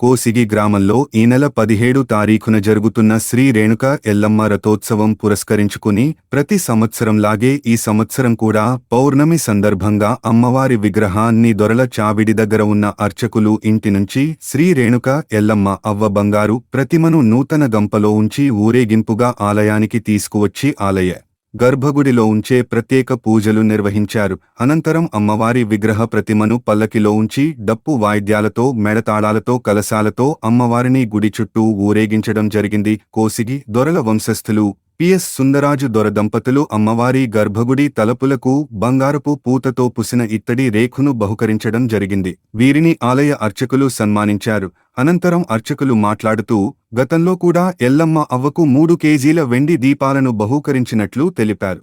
కోసిగి గ్రామంలో ఈ నెల పదిహేడు తారీఖున జరుగుతున్న శ్రీ రేణుక ఎల్లమ్మ రథోత్సవం పురస్కరించుకుని ప్రతి సంవత్సరంలాగే ఈ సంవత్సరం కూడా పౌర్ణమి సందర్భంగా అమ్మవారి విగ్రహాన్ని దొరల చావిడి దగ్గర ఉన్న అర్చకులు ఇంటి నుంచి శ్రీ రేణుక ఎల్లమ్మ అవ్వ బంగారు ప్రతిమను నూతన గంపలో ఉంచి ఊరేగింపుగా ఆలయానికి తీసుకువచ్చి ఆలయ గర్భగుడిలో ఉంచే ప్రత్యేక పూజలు నిర్వహించారు. అనంతరం అమ్మవారి విగ్రహ ప్రతిమను పల్లకిలో ఉంచి డప్పు వాయిద్యాలతో మెడతాళాలతో కలశాలతో అమ్మవారిని గుడి చుట్టూ ఊరేగించడం జరిగింది. కోసిగి దొరల వంశస్థులు పిఎస్ సుందరాజు దొర దంపతులు అమ్మవారి గర్భగుడి తలపులకు బంగారపు పూతతో పుసిన ఇత్తడి రేఖును బహుకరించడం జరిగింది. వీరిని ఆలయ అర్చకులు సన్మానించారు. అనంతరం అర్చకులు మాట్లాడుతూ గతంలో కూడా ఎల్లమ్మ అవ్వకు మూడు కేజీల వెండి దీపాలను బహూకరించినట్లు తెలిపారు.